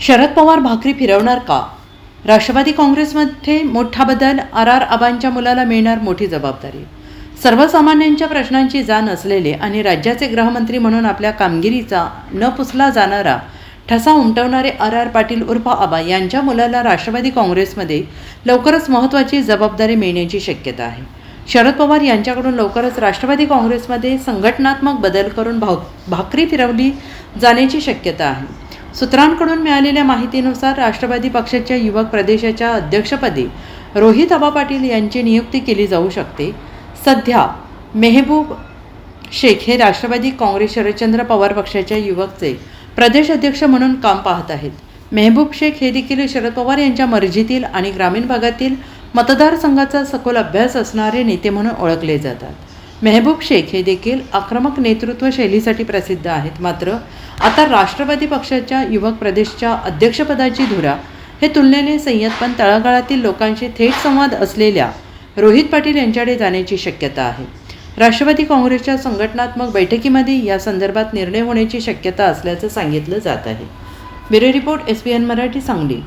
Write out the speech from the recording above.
शरद पवार भाकरी फिरवणार का? राष्ट्रवादी काँग्रेसमध्ये मोठा बदल आर आर आबांच्या मुलाला मिळणार मोठी जबाबदारी. सर्वसामान्यांच्या प्रश्नांची जाण असलेले आणि राज्याचे गृहमंत्री म्हणून आपल्या कामगिरीचा न पुसला जाणारा ठसा उमटवणारे आर आर पाटील उर्फ आबा यांच्या मुलाला राष्ट्रवादी काँग्रेसमध्ये लवकरच महत्त्वाची जबाबदारी मिळण्याची शक्यता आहे. शरद पवार यांच्याकडून लवकरच राष्ट्रवादी काँग्रेसमध्ये संघटनात्मक बदल करून भाव भाकरी फिरवली जाण्याची शक्यता आहे. सूत्रांकडून मिळालेल्या माहितीनुसार राष्ट्रवादी पक्षाच्या युवक प्रदेशाच्या अध्यक्षपदी रोहित आबा पाटील यांची नियुक्ती केली जाऊ शकते. सध्या मेहबूब शेख हे राष्ट्रवादी काँग्रेस शरदचंद्र पवार पक्षाच्या युवकचे प्रदेश अध्यक्ष म्हणून काम पाहत आहेत. मेहबूब शेख हे देखील शरद पवार यांच्या मर्जीतील आणि ग्रामीण भागातील मतदारसंघाचा सखोल अभ्यास असणारे नेते म्हणून ओळखले जातात. मेहबूब शेख हे देखील आक्रमक नेतृत्व शैलीसाठी प्रसिद्ध आहेत. मात्र आता राष्ट्रवादी पक्षाच्या युवक प्रदेशच्या अध्यक्षपदाची धुरा हे तुलनेने संयत पण तळागाळातील लोकांशी थेट संवाद असलेल्या रोहित पाटील यांच्याकडे जाण्याची शक्यता आहे. राष्ट्रवादी काँग्रेसच्या संघटनात्मक बैठकीमध्ये या संदर्भात निर्णय होण्याची शक्यता असल्याचं सांगितलं जात आहे. Bureau report S P N Marathi Sangli.